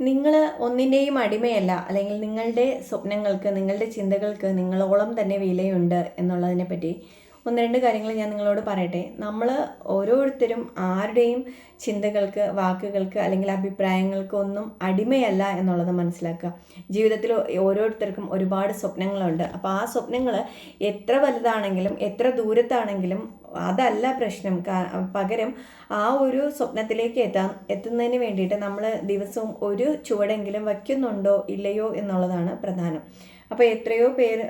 നിങ്ങൾ ഒന്നിന്റെയും അടിമയല്ല. അല്ലെങ്കിൽ നിങ്ങളുടെ സ്വപ്നങ്ങൾക്ക് നിങ്ങളുടെ ചിന്തകൾക്ക് നിങ്ങളോളം തന്നെ വിലയുണ്ട് എന്നുള്ളതിനെ പറ്റി ഒന്ന് രണ്ട് കാര്യങ്ങൾ ഞാൻ നിങ്ങളോട് പറയട്ടെ. നമ്മൾ ഓരോരുത്തരും ആരുടെയും ചിന്തകൾക്ക് വാക്കുകൾക്ക് അല്ലെങ്കിൽ അഭിപ്രായങ്ങൾക്ക് ഒന്നും അടിമയല്ല എന്നുള്ളത് മനസ്സിലാക്കുക. ജീവിതത്തിൽ ഓരോരുത്തർക്കും ഒരുപാട് സ്വപ്നങ്ങളുണ്ട്. അപ്പോൾ ആ സ്വപ്നങ്ങൾ എത്ര വലുതാണെങ്കിലും എത്ര ദൂരത്താണെങ്കിലും അതല്ല പ്രശ്നം. പകരം ആ ഒരു സ്വപ്നത്തിലേക്ക് എത്താൻ എത്തുന്നതിന് വേണ്ടിയിട്ട് നമ്മൾ ദിവസവും ഒരു ചുവടെങ്കിലും വയ്ക്കുന്നുണ്ടോ ഇല്ലയോ എന്നുള്ളതാണ് പ്രധാനം. അപ്പോൾ എത്രയോ പേര്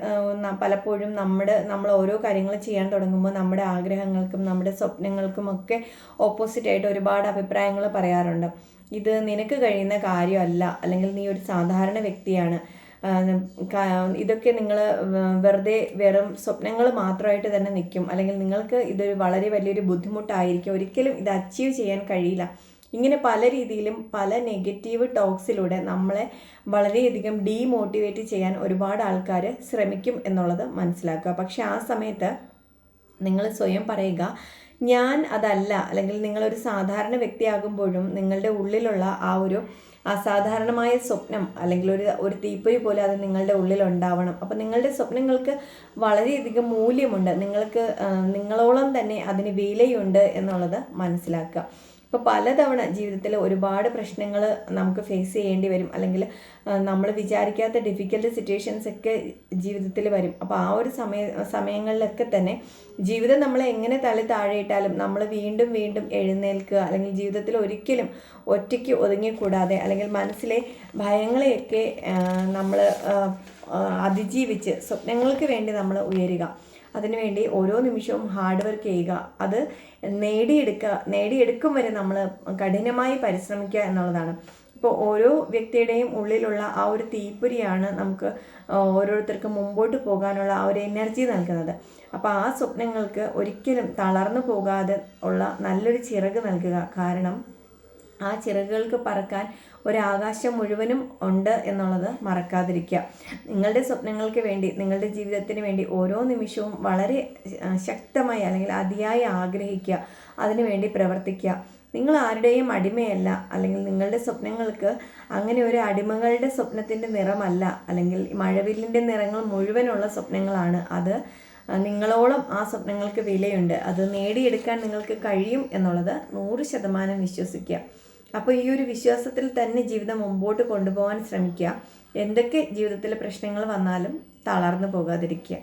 പലപ്പോഴും നമ്മുടെ നമ്മൾ ഓരോ കാര്യങ്ങൾ ചെയ്യാൻ തുടങ്ങുമ്പോൾ നമ്മുടെ ആഗ്രഹങ്ങൾക്കും നമ്മുടെ സ്വപ്നങ്ങൾക്കും ഒക്കെ ഓപ്പോസിറ്റ് ആയിട്ട് ഒരുപാട് അഭിപ്രായങ്ങൾ പറയാറുണ്ട്. ഇത് നിനക്ക് കഴിയുന്ന കാര്യമല്ല അല്ലെങ്കിൽ നീ ഒരു സാധാരണ വ്യക്തിയാണ് ഇതൊക്കെ നിങ്ങൾ വെറുതെ വെറും സ്വപ്നങ്ങൾ മാത്രമായിട്ട് തന്നെ നിൽക്കും അല്ലെങ്കിൽ നിങ്ങൾക്ക് ഇതൊരു വളരെ വലിയൊരു ബുദ്ധിമുട്ടായിരിക്കും. ഒരിക്കലും ഇത് അച്ചീവ് ചെയ്യാൻ കഴിയില്ല. ഇങ്ങനെ പല രീതിയിലും പല നെഗറ്റീവ് ടോക്സിലൂടെ നമ്മളെ വളരെയധികം ഡീമോട്ടിവേറ്റ് ചെയ്യാൻ ഒരുപാട് ആൾക്കാർ ശ്രമിക്കും എന്നുള്ളത് മനസ്സിലാക്കുക. പക്ഷെ ആ സമയത്ത് നിങ്ങൾ സ്വയം പറയുക ഞാൻ അതല്ല. അല്ലെങ്കിൽ നിങ്ങളൊരു സാധാരണ വ്യക്തിയാകുമ്പോഴും നിങ്ങളുടെ ഉള്ളിലുള്ള ആ ഒരു അസാധാരണമായ സ്വപ്നം അല്ലെങ്കിൽ ഒരു ഒരു തീപ്പൊരി പോലെ അത് നിങ്ങളുടെ ഉള്ളിൽ ഉണ്ടാവണം അപ്പം നിങ്ങളുടെ സ്വപ്നങ്ങൾക്ക് വളരെയധികം മൂല്യമുണ്ട്. നിങ്ങൾക്ക് നിങ്ങളോളം തന്നെ അതിന് വിലയുണ്ട് എന്നുള്ളത് മനസ്സിലാക്കുക. ഇപ്പോൾ പലതവണ ജീവിതത്തിൽ ഒരുപാട് പ്രശ്നങ്ങൾ നമുക്ക് ഫേസ് ചെയ്യേണ്ടി വരും. അല്ലെങ്കിൽ നമ്മൾ വിചാരിക്കാത്ത ഡിഫിക്കൽട്ട് സിറ്റുവേഷൻസ് ഒക്കെ ജീവിതത്തിൽ വരും. അപ്പോൾ ആ ഒരു സമയ സമയങ്ങളിലൊക്കെ തന്നെ ജീവിതം നമ്മളെ എങ്ങനെ തള്ളി താഴെയിട്ടാലും നമ്മൾ വീണ്ടും വീണ്ടും എഴുന്നേൽക്കുക അല്ലെങ്കിൽ ജീവിതത്തിൽ ഒരിക്കലും ഒറ്റയ്ക്ക് ഒതുങ്ങിക്കൂടാതെ അല്ലെങ്കിൽ മനസ്സിലെ ഭയങ്ങളെയൊക്കെ നമ്മൾ അതിജീവിച്ച് സ്വപ്നങ്ങൾക്ക് വേണ്ടി നമ്മൾ ഉയരുക. അതിനുവേണ്ടി ഓരോ നിമിഷവും ഹാർഡ് വർക്ക് ചെയ്യുക. അത് നേടിയെടുക്കുക നേടിയെടുക്കും വരെ നമ്മൾ കഠിനമായി പരിശ്രമിക്കുക എന്നുള്ളതാണ്. ഇപ്പോൾ ഓരോ വ്യക്തിയുടെയും ഉള്ളിലുള്ള ആ ഒരു തീപ്പൊരിയാണ് നമുക്ക് ഓരോരുത്തർക്കും മുമ്പോട്ട് പോകാനുള്ള ആ ഒരു എനർജി നൽകുന്നത്. അപ്പോൾ ആ സ്വപ്നങ്ങൾക്ക് ഒരിക്കലും തളർന്നു പോകാതെ ഉള്ള നല്ലൊരു ചിറക് നൽകുക. കാരണം ആ ചിറകുകൾക്ക് പറക്കാൻ ഒരാകാശം മുഴുവനും ഉണ്ട് എന്നുള്ളത് മറക്കാതിരിക്കുക. നിങ്ങളുടെ സ്വപ്നങ്ങൾക്ക് വേണ്ടി നിങ്ങളുടെ ജീവിതത്തിന് വേണ്ടി ഓരോ നിമിഷവും വളരെ ശക്തമായി അല്ലെങ്കിൽ അതിയായി ആഗ്രഹിക്കുക. അതിനുവേണ്ടി പ്രവർത്തിക്കുക. നിങ്ങൾ ആരുടെയും അടിമയല്ല. അല്ലെങ്കിൽ നിങ്ങളുടെ സ്വപ്നങ്ങൾക്ക് അങ്ങനെ ഒരു അടിമകളുടെ സ്വപ്നത്തിന്റെ നിറമല്ല. അല്ലെങ്കിൽ മഴവില്ലിന്റെ നിറങ്ങൾ മുഴുവനുള്ള സ്വപ്നങ്ങളാണ്. അത് നിങ്ങളോളം ആ സ്വപ്നങ്ങൾക്ക് വിലയുണ്ട്. അത് നേടിയെടുക്കാൻ നിങ്ങൾക്ക് കഴിയും എന്നുള്ളത് നൂറ് ശതമാനം വിശ്വസിക്കുക. അപ്പോൾ ഈ ഒരു വിശ്വാസത്തിൽ തന്നെ ജീവിതം മുമ്പോട്ട് കൊണ്ടുപോകാൻ ശ്രമിക്കുക. എന്തൊക്കെ ജീവിതത്തിലെ പ്രശ്നങ്ങൾ വന്നാലും തളർന്നു പോകാതിരിക്കുക.